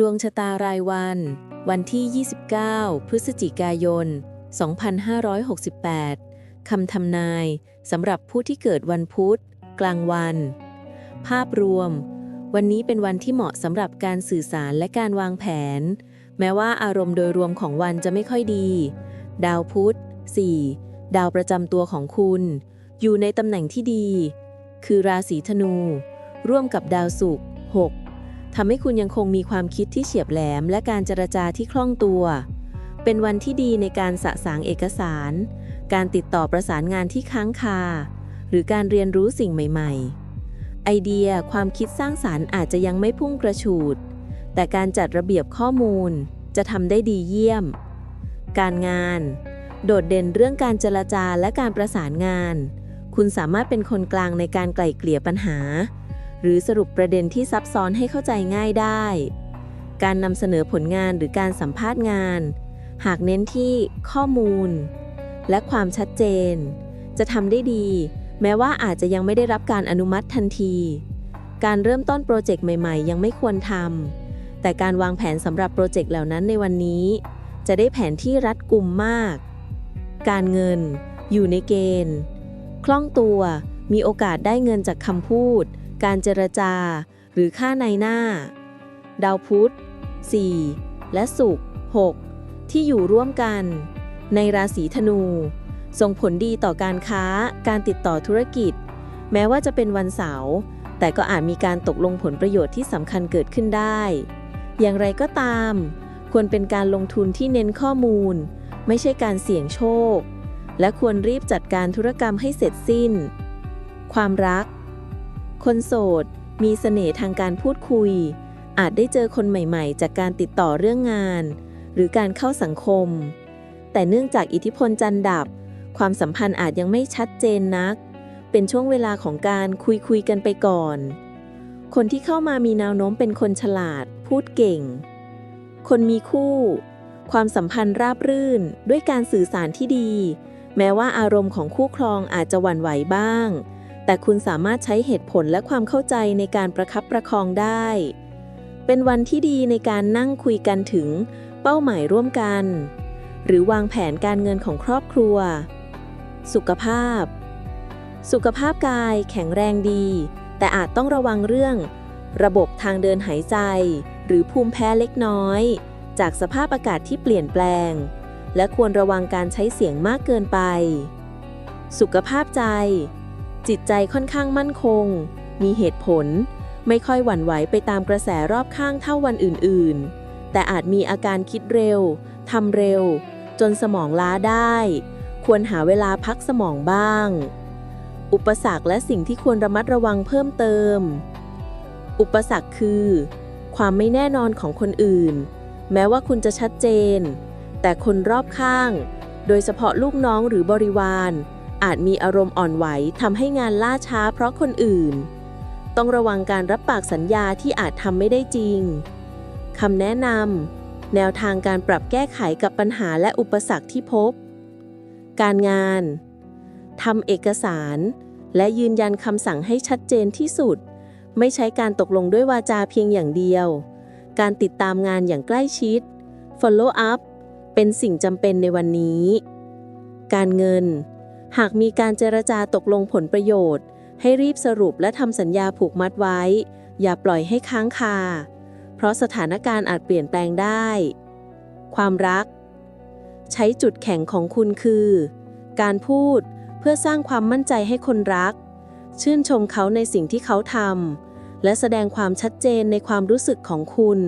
ดวงชะตารายวัน วันที่ 29 พฤศจิกายน 2568 คำทำนายสำหรับผู้ที่เกิดวันพุธ กลางวัน ภาพรวม วันนี้เป็นวันที่เหมาะสำหรับการสื่อสารและการวางแผน แม้ว่าอารมณ์โดยรวมของวันจะไม่ค่อยดี ดาวพุธ 4 ดาวประจำตัวของคุณ อยู่ในตำแหน่งที่ดี คือราศีธนู ร่วมกับดาวศุกร์6 ทำให้คุณยังคงมีความคิดที่เฉียบแหลม และการเจรจาที่คล่องตัว เป็นวันที่ดีในการสะสางเอกสาร การติดต่อประสานงานที่ค้างคา หรือการเรียนรู้สิ่งใหม่ ๆ ไอเดียความคิดสร้างสารรค์อาจจะยังไม่พุ่งกระฉูด แต่การจัดระเบียบข้อมูลจะทำได้ดีเยี่ยม การงาน โดดเด่นเรื่องการเจรจาและการประสานงาน คุณสามารถเป็นคนกลางในการไกล่เกลี่ยปัญหา หรือสรุปประเด็นที่ซับซ้อนให้เข้าใจง่ายได้ การนำเสนอผลงานหรือการสัมภาษณ์งาน หากเน้นที่ข้อมูล และความชัดเจน จะทำได้ดี แม้ว่าอาจจะยังไม่ได้รับการอนุมัติทันที การเริ่มต้นโปรเจกต์ใหม่ ๆ ยังไม่ควรทำแต่การวางแผนสำหรับโปรเจกต์เหล่านั้นในวันนี้ จะได้แผนที่รัดกุมมาก การเงิน อยู่ในเกณฑ์ คล่องตัว มีโอกาสได้เงินจากคำพูด การเจรจา หรือค่าในหน้า ดาวพุธ 4 และศุกร์ 6 ที่อยู่ร่วมกัน ในราศีธนู ส่งผลดีต่อการค้า การติดต่อธุรกิจ แม้ว่าจะเป็นวันเสาร์ แต่ก็อาจมีการตกลงผลประโยชน์ที่สำคัญเกิดขึ้นได้ อย่างไรก็ตาม ควรเป็นการลงทุนที่เน้นข้อมูล ไม่ใช่การเสี่ยงโชค และควรรีบจัดการธุรกรรมให้เสร็จสิ้น ความรัก คนโสด มีเสน่ห์ทางการพูดคุย อาจได้เจอคนใหม่ๆ จากการติดต่อเรื่องงาน หรือการเข้าสังคม แต่เนื่องจากอิทธิพลจันดับ ความสัมพันธ์อาจยังไม่ชัดเจนนัก เป็นช่วงเวลาของการคุยคุยกันไปก่อน คนที่เข้ามามีแนวโน้มเป็นคนฉลาด พูดเก่ง คนมีคู่ ความสัมพันธ์ราบรื่นด้วยการสื่อสารที่ดี แม้ว่าอารมณ์ของคู่ครองอาจจะหวั่นไหวบ้าง แต่คุณสามารถใช้เหตุผลและความเข้าใจในการประคับประคองได้ เป็นวันที่ดีในการนั่งคุยกันถึงเป้าหมายร่วมกัน หรือวางแผนการเงินของครอบครัว สุขภาพ สุขภาพกายแข็งแรงดี แต่อาจต้องระวังเรื่อง ระบบทางเดินหายใจ หรือภูมิแพ้เล็กน้อย จากสภาพอากาศที่เปลี่ยนแปลง และควรระวังการใช้เสียงมากเกินไป สุขภาพใจ จิตใจค่อนข้างมั่นคง มีเหตุผล ไม่ค่อยหวั่นไหวไปตามกระแสรอบข้างเท่าวันอื่น ๆ แต่อาจมีอาการคิดเร็วทำเร็ว จนสมองล้าได้ ควรหาเวลาพักสมองบ้าง อุปสรรคและสิ่งที่ควรระมัดระวังเพิ่มเติม อุปสรรคคือ ความไม่แน่นอนของคนอื่น แม้ว่าคุณจะชัดเจน แต่คนรอบข้าง โดยเฉพาะลูกน้องหรือบริวาร อาจมีอารมณ์อ่อนไหวทำให้งานล่าช้าเพราะคนอื่น ต้องระวังการรับปากสัญญาที่อาจทำไม่ได้จริงคำแนะนำแนวทางการปรับแก้ไขกับปัญหาและอุปสรรคที่พบ การงานทำเอกสาร และยืนยันคำสั่งให้ชัดเจนที่สุด ไม่ใช้การตกลงด้วยวาจาเพียงอย่างเดียว การติดตามงานอย่างใกล้ชิด follow up เป็นสิ่งจำเป็นในวันนี้ การเงิน หากมีการเจรจาตกลงผลประโยชน์ ให้รีบสรุปและทำสัญญาผูกมัดไว้ อย่าปล่อยให้ค้างคา เพราะสถานการณ์อาจเปลี่ยนแปลงได้ ความรัก ใช้จุดแข็งของคุณคือ การพูดเพื่อสร้างความมั่นใจให้คนรัก ชื่นชมเขาในสิ่งที่เขาทำและแสดงความชัดเจนในความรู้สึกของคุณ